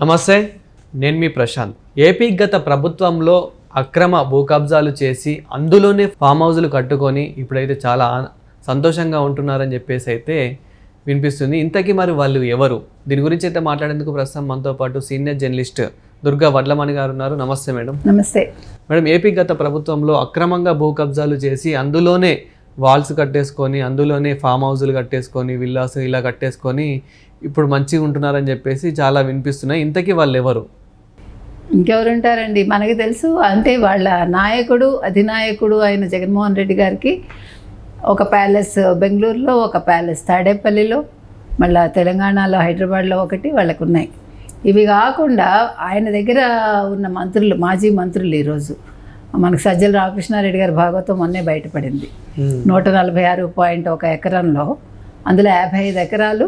నమస్తే నేను మీ ప్రశాంత్. ఏపీ గత ప్రభుత్వంలో అక్రమ భూ కబ్జాలు చేసి అందులోనే ఫామ్ హౌజులు కట్టుకొని ఇప్పుడైతే చాలా సంతోషంగా ఉంటున్నారని చెప్పేసి అయితే వినిపిస్తుంది. ఇంతకీ మరి వాళ్ళు ఎవరు? దీని గురించి అయితే మాట్లాడేందుకు ప్రస్తుతం మనతో పాటు సీనియర్ జర్నలిస్ట్ దుర్గా వడ్లమణి గారు ఉన్నారు. నమస్తే మేడం. నమస్తే. మేడం ఏపీ గత ప్రభుత్వంలో అక్రమంగా భూ కబ్జాలు చేసి అందులోనే వాల్స్ కట్టేసుకొని అందులోనే ఫామ్ హౌజులు కట్టేసుకొని విల్లాస్ ఇలా కట్టేసుకొని ఇప్పుడు మంచిగా ఉంటున్నారని చెప్పేసి చాలా వినిపిస్తున్నాయి. ఇంతకీ వాళ్ళు ఎవరు ఇంకెవరు ఉంటారండి మనకి తెలుసు. అంటే వాళ్ళ నాయకుడు అధినాయకుడు అయిన జగన్మోహన్ రెడ్డి గారికి ఒక ప్యాలెస్ బెంగళూరులో ఒక ప్యాలెస్ తాడేపల్లిలో మళ్ళా తెలంగాణలో హైదరాబాద్లో ఒకటి వాళ్ళకు ఉన్నాయి ఇవి కాకుండా ఆయన దగ్గర ఉన్న మంత్రులు మాజీ మంత్రులు ఈరోజు. మనకు సజ్జల రామకృష్ణారెడ్డి గారి భాగవతం మొన్నే బయటపడింది. నూట నలభై ఆరు పాయింట్ ఒక ఎకరంలో అందులో యాభై ఐదు ఎకరాలు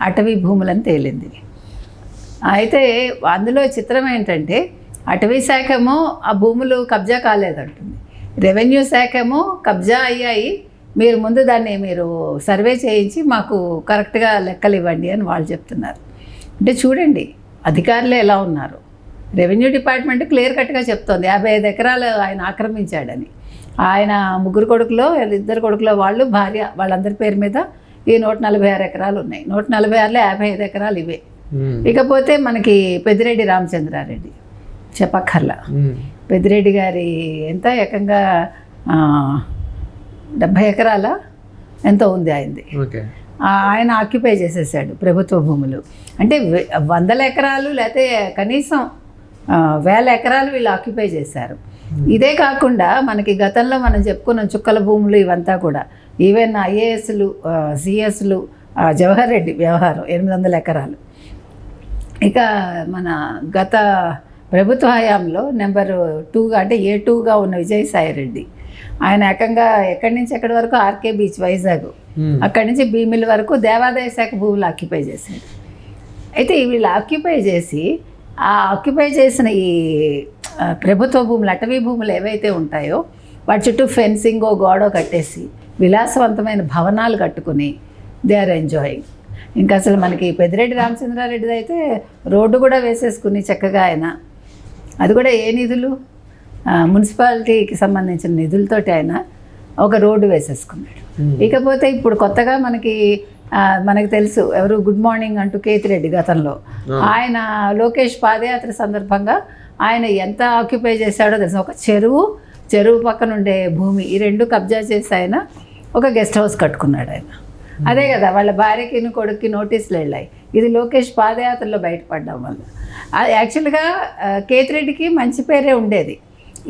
అటవీ భూములని తేలింది. అయితే అందులో చిత్రం ఏంటంటే అటవీ శాఖేమో ఆ భూములు కబ్జా కాలేదంటుంది. రెవెన్యూ శాఖేమో కబ్జా అయ్యాయి. మీరు ముందు దాన్ని మీరు సర్వే చేయించి మాకు కరెక్ట్గా లెక్కలు ఇవ్వండి అని వాళ్ళు చెప్తున్నారు. అంటే చూడండి అధికారులు ఎలా ఉన్నారు. రెవెన్యూ డిపార్ట్మెంట్ క్లియర్ కట్గా చెప్తోంది యాభై ఐదు ఎకరాలు ఆయన ఆక్రమించాడని. ఆయన ముగ్గురు కొడుకులో ఇద్దరు కొడుకులో వాళ్ళు భార్య వాళ్ళందరి పేరు మీద ఈ నూట నలభై ఆరు ఎకరాలు ఉన్నాయి. నూట నలభై ఆరులో యాభై ఐదు ఎకరాలు ఇవే. ఇకపోతే మనకి పెద్దిరెడ్డి రామచంద్రారెడ్డి చెప్పక్కర్లా. పెద్దిరెడ్డి గారి ఎంత ఏకంగా డెబ్భై ఎకరాల ఎంతో ఉంది ఆయనది. ఆయన ఆక్యుపై చేసేసాడు ప్రభుత్వ భూములు. అంటే వందల ఎకరాలు లేకపోతే కనీసం వేల ఎకరాలు వీళ్ళు ఆక్యుపై చేశారు. ఇదే కాకుండా మనకి గతంలో మనం చెప్పుకున్న చుక్కల భూములు ఇవంతా కూడా ఈవెన్ ఐఏఎస్లు సిఎస్లు జవహర్ రెడ్డి వ్యవహారం ఎనిమిది వందల ఎకరాలు. ఇక మన గత ప్రభుత్వ హయాంలో నెంబర్ టూగా అంటే ఏ టూగా ఉన్న విజయసాయి రెడ్డి. ఆయన ఏకంగా ఎక్కడి నుంచి ఎక్కడి వరకు? RK beach Vizag. అక్కడి నుంచి భీమిలి వరకు దేవాదాయ శాఖ భూములు ఆక్యుపై చేశాడు అయితే వీళ్ళు ఆక్యుపై చేసి ఆ ఆక్యుపై చేసిన ఈ ప్రభుత్వ భూములు అటవీ భూములు ఏవైతే ఉంటాయో వాటి చుట్టూ ఫెన్సింగ్ గోడో కట్టేసి విలాసవంతమైన భవనాలు కట్టుకుని దే ఆర్ ఎంజాయింగ్. ఇంకా అసలు మనకి పెద్దిరెడ్డి రామచంద్రారెడ్డిది అయితే రోడ్డు కూడా వేసేసుకుని చక్కగా ఆయన. అది కూడా ఏ నిధులు? మున్సిపాలిటీకి సంబంధించిన నిధులతోటి ఆయన ఒక రోడ్డు వేసేసుకున్నాడు. ఇకపోతే ఇప్పుడు కొత్తగా మనకి మనకి తెలుసు ఎవరు? గుడ్ మార్నింగ్ అంటూ కేతిరెడ్డి గతంలో. ఆయన లోకేష్ పాదయాత్ర సందర్భంగా ఆయన ఎంత ఆక్యుపై చేశాడో తెలుసు? ఒక చెరువు చెరువు పక్కన ఉండే భూమి ఈ రెండు కబ్జా చేసి ఆయన ఒక గెస్ట్ హౌస్ కట్టుకున్నాడు ఆయన. అదే కదా వాళ్ళ భార్యకి కొడుక్కి నోటీసులు వెళ్ళాయి. ఇది లోకేష్ పాదయాత్రలో బయటపడడం వల్ల అది యాక్చువల్గా కేతిరెడ్డికి మంచి పేరే ఉండేది.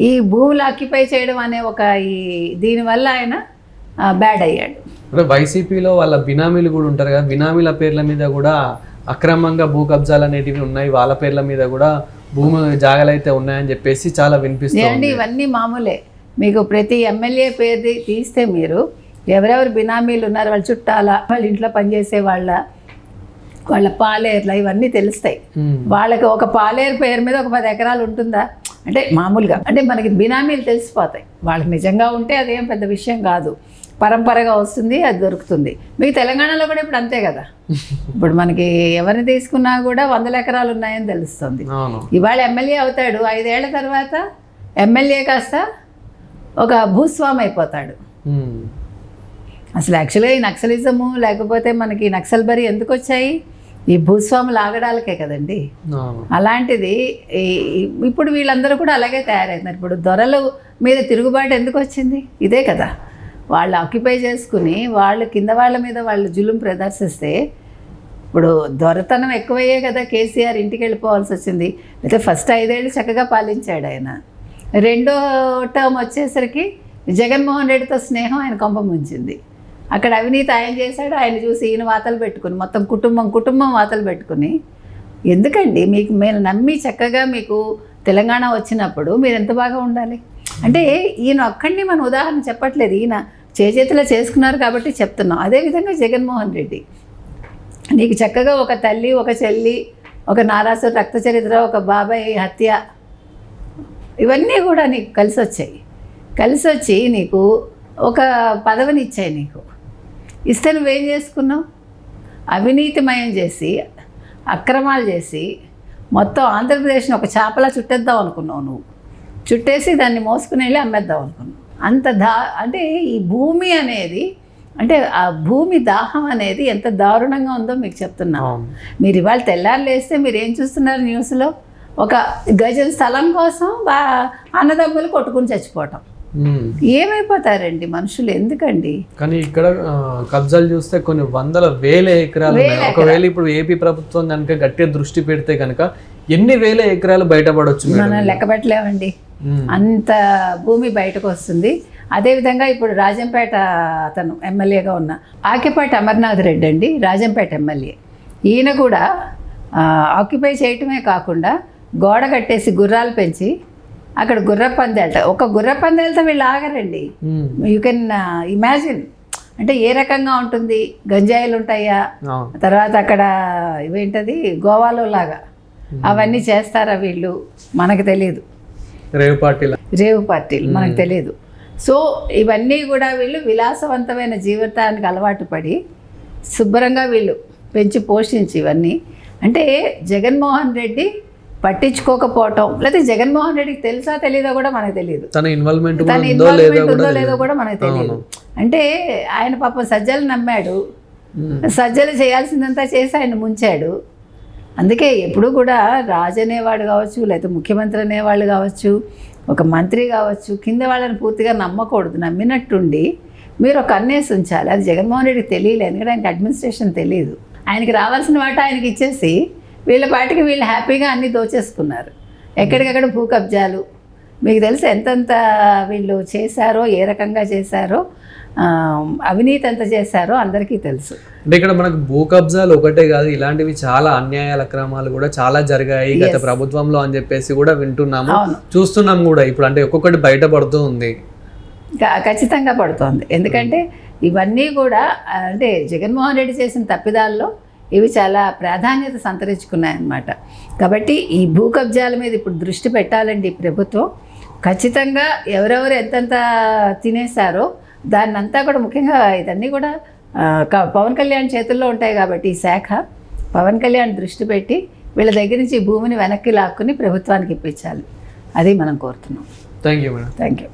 ఈ భూములు ఆక్యుపై చేయడం అనే ఒక ఈ దీనివల్ల ఆయన బ్యాడ్ అయ్యాడు. అంటే వైసీపీలో వాళ్ళ బినామీలు కూడా ఉంటారు కదా బినామీల పేర్ల మీద కూడా అక్రమంగా భూ కబ్జాలు అనేటివి ఉన్నాయి వాళ్ళ పేర్ల మీద కూడా భూమి జాగాలు అయితే ఉన్నాయని చెప్పేసి చాలా వినిపిస్తుంది ఇవన్నీ మామూలే. మీకు ప్రతి ఎమ్మెల్యే పేరు తీస్తే మీరు ఎవరెవరు బినామీలు ఉన్నారు వాళ్ళ చుట్టాల వాళ్ళ ఇంట్లో పనిచేసే వాళ్ళ వాళ్ళ పాలేర్ల ఇవన్నీ తెలుస్తాయి. వాళ్ళకి ఒక పాలేరు పేరు మీద ఒక పది ఎకరాలు ఉంటుందా? అంటే మామూలుగా. అంటే మనకి బినామీలు తెలిసిపోతాయి. వాళ్ళకి నిజంగా ఉంటే అదేం పెద్ద విషయం కాదు. పరంపరగా వస్తుంది అది దొరుకుతుంది. మీకు తెలంగాణలో కూడా ఇప్పుడు అంతే కదా? ఇప్పుడు మనకి ఎవరిని తీసుకున్నా కూడా వందల ఎకరాలు ఉన్నాయని తెలుస్తుంది. ఇవాళ ఎమ్మెల్యే అవుతాడు ఐదేళ్ళ తర్వాత ఎమ్మెల్యే కాస్త ఒక భూస్వామి అయిపోతాడు. అసలు యాక్చువల్గా ఈ నక్సలిజము లేకపోతే మనకి నక్సల్ బరి ఎందుకు వచ్చాయి ఈ భూస్వాములు ఆగడాలకే కదండి. అలాంటిది ఇప్పుడు వీళ్ళందరూ కూడా అలాగే తయారైతున్నారు ఇప్పుడు దొరలు మీద తిరుగుబాటు ఎందుకు వచ్చింది ఇదే కదా. వాళ్ళు ఆక్యుపై చేసుకుని వాళ్ళు కింద వాళ్ళ మీద వాళ్ళు జులుం ప్రదర్శిస్తే ఇప్పుడు దొరతనం ఎక్కువయ్యే కదా కేసీఆర్ ఇంటికి వెళ్ళిపోవాల్సి వచ్చింది. అయితే ఫస్ట్ ఐదేళ్ళు చక్కగా పాలించాడు ఆయన. రెండో టర్మ్ వచ్చేసరికి జగన్మోహన్ రెడ్డితో స్నేహం ఆయన కొంప ముంచింది. అక్కడ అవినీతి ఆయన చేశాడు ఆయన చూసి ఈయన వాతలు పెట్టుకుని మొత్తం కుటుంబం కుటుంబం వాతలు పెట్టుకుని. ఎందుకండి? మీకు మేము నమ్మి చక్కగా మీకు తెలంగాణ వచ్చినప్పుడు మీరు ఎంత బాగా ఉండాలి? అంటే ఈయన ఒక్కడిని మన ఉదాహరణ చెప్పట్లేదు. ఈయన చేచేతిలో చేసుకున్నారు కాబట్టి చెప్తున్నాం. అదేవిధంగా జగన్మోహన్ రెడ్డి. నీకు చక్కగా ఒక తల్లి ఒక చెల్లి ఒక నారాసు రక్త చరిత్ర ఒక బాబాయ్ హత్య ఇవన్నీ కూడా నీకు కలిసి వచ్చాయి కలిసి వచ్చి నీకు ఒక పదవిని ఇచ్చాయి నీకు. ఇస్తే నువ్వేం చేసుకున్నావు? అవినీతిమయం చేసి అక్రమాలు చేసి మొత్తం ఆంధ్రప్రదేశ్ని ఒక చేపలా చుట్టేద్దాం అనుకున్నావు నువ్వు. చుట్టేసి దాన్ని మోసుకుని వెళ్ళి అమ్మేద్దాం అనుకున్నావు. అంత దా అంటే ఈ భూమి అనేది అంటే ఆ భూమి దాహం అనేది ఎంత దారుణంగా ఉందో మీకు చెప్తున్నా. అవును. మీరు ఇవాళ తెల్లారు లేస్తే మీరు ఏం చూస్తున్నారు న్యూస్లో? ఒక గజం స్థలం కోసం బా అన్నదమ్ములు కొట్టుకుని చచ్చిపోవటం. ఏమైపోతారండి మనుషులు? ఎందుకండి? కానీ ఇక్కడ కబ్జాలు చూస్తే కొన్ని వందల వేల ఎకరాలు ఒకవేళ ఇప్పుడు ఏపీ ప్రభుత్వం కనుక గట్టిగా దృష్టి పెడితే కనుక ఎన్ని వేల ఎకరాలు బయటపడవచ్చు మనం లెక్క పెట్టలేమండి. అంత భూమి బయటకు వస్తుంది. అదేవిధంగా ఇప్పుడు రాజంపేట అతను ఎమ్మెల్యేగా ఉన్న ఆకిపాటి అమర్నాథ్ రెడ్డి అండి రాజంపేట ఎమ్మెల్యే. ఈయన కూడా ఆక్యుపై చేయటమే కాకుండా గోడ కట్టేసి గుర్రాలు పెంచి అక్కడ గుర్ర పందేలట ఒక గుర్ర పందేలతో వీళ్ళు ఆగరండి. యూ కెన్ ఇమాజిన్ అంటే ఏ రకంగా ఉంటుంది? గంజాయిలు ఉంటాయా. తర్వాత అక్కడ ఇవేంటది? గోవాలో లాగా. అవన్నీ చేస్తారా వీళ్ళు? మనకు తెలియదు. రేవ్ పార్టీల? రేవు పార్టీలు మనకు తెలియదు. సో ఇవన్నీ కూడా వీళ్ళు విలాసవంతమైన జీవితానికి అలవాటు పడి శుభ్రంగా వీళ్ళు పెంచి పోషించి ఇవన్నీ. అంటే జగన్మోహన్ రెడ్డి పట్టించుకోకపోవటం లేకపోతే జగన్మోహన్ రెడ్డికి తెలుసా తెలీదో కూడా మనకు తెలియదు. తన ఇన్వాల్వ్మెంట్ తన ఉందో లేదో ఇన్వాల్వ్మెంట్ కూడా ఉందో లేదో. కూడా మనకు తెలియదు. అంటే ఆయన పాపం సజ్జలు నమ్మాడు. సజ్జలు చేయాల్సిందంతా చేసి ఆయన ముంచాడు. అందుకే ఎప్పుడు కూడా రాజు అనేవాడు కావచ్చు లేకపోతే ముఖ్యమంత్రి అనేవాళ్ళు కావచ్చు ఒక మంత్రి కావచ్చు కింద వాళ్ళని పూర్తిగా నమ్మకూడదు నమ్మినట్టుండి మీరు ఒక అన్నేసి ఉంచాలి. అది జగన్మోహన్ రెడ్డికి తెలియలేదు ఎందుకంటే ఆయనకి అడ్మినిస్ట్రేషన్ తెలియదు ఆయనకి రావాల్సిన వాట ఆయనకి ఇచ్చేసి వీళ్ళ పాటికి వీళ్ళు హ్యాపీగా అన్నీ దోచేసుకున్నారు. ఎక్కడికక్కడ భూ కబ్జాలు మీకు తెలుసు ఎంతెంత వీళ్ళు చేశారో ఏ రకంగా చేశారో అవినీతి ఎంత చేశారో అందరికీ తెలుసు. అంటే ఇక్కడ మనకు భూ కబ్జాలు ఒకటే కాదు ఇలాంటివి చాలా అన్యాయాల క్రమాలు కూడా చాలా జరిగాయి గత ప్రభుత్వంలో అని చెప్పేసి కూడా వింటున్నాము. చూస్తున్నాం కూడా ఇప్పుడు అంటే ఒక్కొక్కటి బయటపడుతూ ఉంది. ఖచ్చితంగా పడుతోంది. ఎందుకంటే ఇవన్నీ కూడా అంటే జగన్మోహన్ రెడ్డి చేసిన తప్పిదాల్లో ఇవి చాలా ప్రాధాన్యత సంతరించుకున్నాయన్నమాట. కాబట్టి ఈ భూ కబ్జాల మీద ఇప్పుడు దృష్టి పెట్టాలండి ప్రభుత్వం. ఖచ్చితంగా ఎవరెవరు ఎంతెంత తినేశారో దాన్నంతా కూడా ముఖ్యంగా ఇదన్నీ కూడా పవన్ కళ్యాణ్ చేతుల్లో ఉంటాయి కాబట్టి ఈ శాఖ. పవన్ కళ్యాణ్ దృష్టి పెట్టి వీళ్ళ దగ్గర నుంచి భూమిని వెనక్కి లాక్కుని ప్రభుత్వానికి ఇప్పించాలి. అది మనం కోరుతున్నాం. Thank you madam thank you